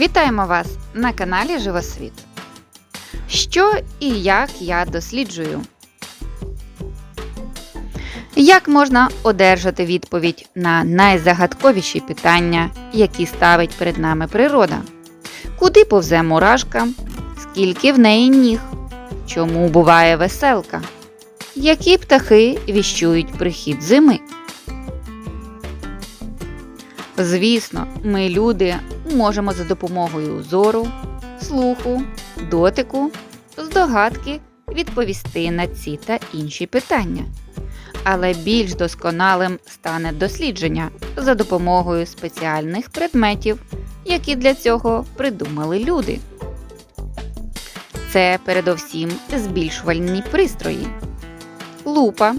Вітаємо вас на каналі Живосвіт. Що і як я досліджую? Як можна одержати відповідь на найзагадковіші питання, які ставить перед нами природа? Куди повзе мурашка? Скільки в неї ніг? Чому буває веселка? Які птахи віщують прихід зими? Звісно, ми, люди, можемо за допомогою зору, слуху, дотику, здогадки відповісти на ці та інші питання. Але більш досконалим стане дослідження за допомогою спеціальних предметів, які для цього придумали люди. Це передовсім збільшувальні пристрої, лупа,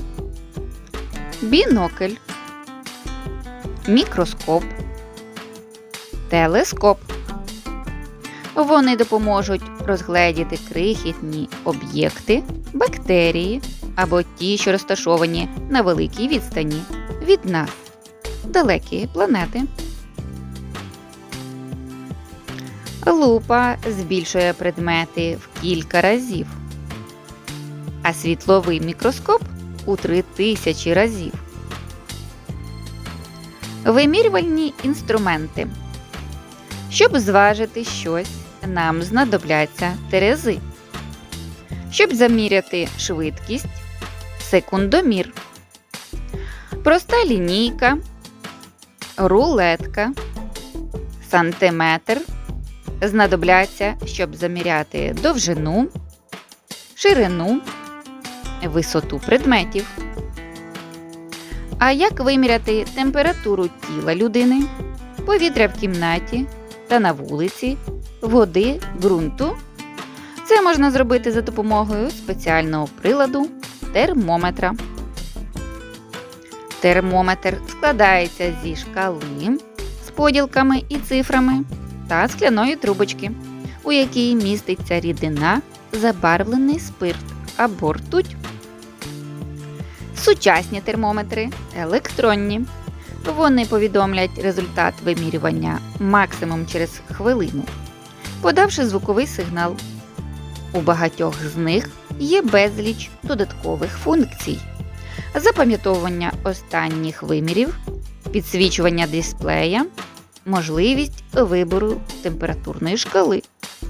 бінокль, мікроскоп, телескоп. Вони допоможуть розгледіти крихітні об'єкти, бактерії або ті, що розташовані на великій відстані від нас, далекі планети. Лупа збільшує предмети в кілька разів, а світловий мікроскоп у три тисячі разів. Вимірювальні інструменти. Щоб зважити щось, нам знадобляться терези. Щоб заміряти швидкість секундомір. Проста лінійка, рулетка, сантиметр знадобляться, щоб заміряти довжину, ширину, висоту предметів. А як виміряти температуру тіла людини, повітря в кімнаті та на вулиці, води, ґрунту? Це можна зробити за допомогою спеціального приладу термометра. Термометр складається зі шкали з поділками і цифрами та скляної трубочки, у якій міститься рідина, забарвлений спирт або ртуть. Сучасні термометри електронні. Вони повідомлять результат вимірювання максимум через хвилину, подавши звуковий сигнал. У багатьох з них є безліч додаткових функцій: запам'ятовування останніх вимірів, підсвічування дисплея, можливість вибору температурної шкали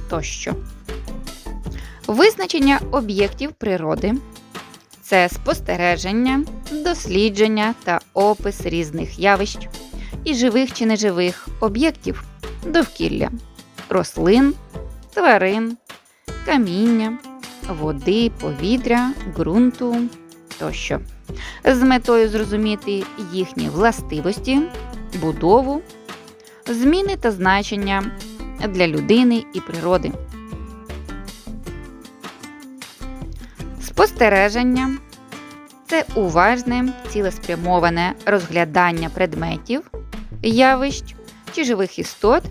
тощо. Визначення об'єктів природи це спостереження, дослідження та опис різних явищ і живих чи неживих об'єктів довкілля, рослин, тварин, каміння, води, повітря, ґрунту тощо, з метою зрозуміти їхні властивості, будову, зміни та значення для людини і природи. Спостереження це уважне, цілеспрямоване розглядання предметів, явищ чи живих істот,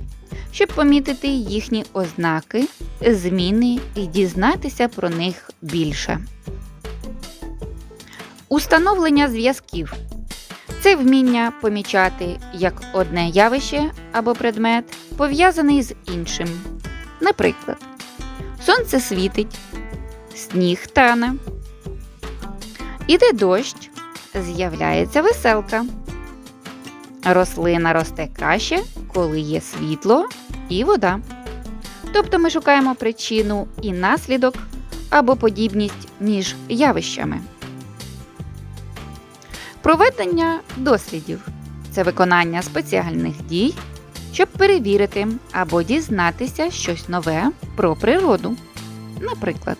щоб помітити їхні ознаки, зміни і дізнатися про них більше. Установлення зв'язків це вміння помічати як одне явище або предмет пов'язаний з іншим. Наприклад, сонце світить, сніг тане, іде дощ, з'являється веселка. Рослина росте краще, коли є світло і вода. Тобто ми шукаємо причину і наслідок або подібність між явищами. Проведення дослідів це виконання спеціальних дій, щоб перевірити або дізнатися щось нове про природу. Наприклад,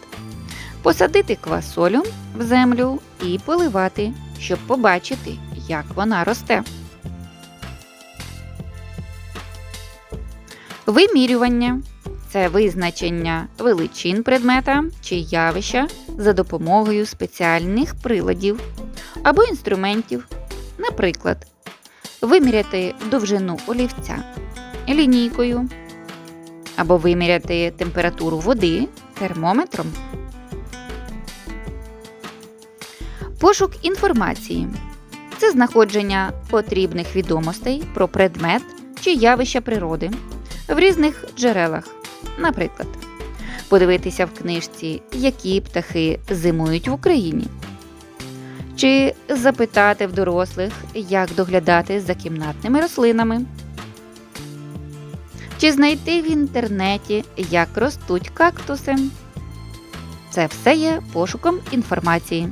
посадити квасолю в землю і поливати, щоб побачити, як вона росте. Вимірювання це визначення величин предмета чи явища за допомогою спеціальних приладів або інструментів, наприклад, виміряти довжину олівця лінійкою, або виміряти температуру води термометром. Пошук інформації це знаходження потрібних відомостей про предмет чи явища природи в різних джерелах. Наприклад, подивитися в книжці, які птахи зимують в Україні, чи запитати в дорослих, як доглядати за кімнатними рослинами, чи знайти в інтернеті, як ростуть кактуси. Це все є пошуком інформації.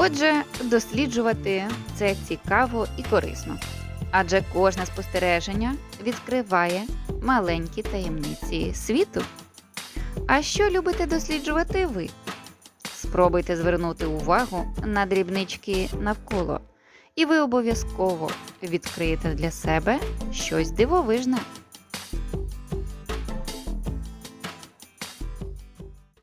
Отже, досліджувати це цікаво і корисно, адже кожне спостереження відкриває маленькі таємниці світу. А що любите досліджувати ви? Спробуйте звернути увагу на дрібнички навколо, і ви обов'язково відкриєте для себе щось дивовижне.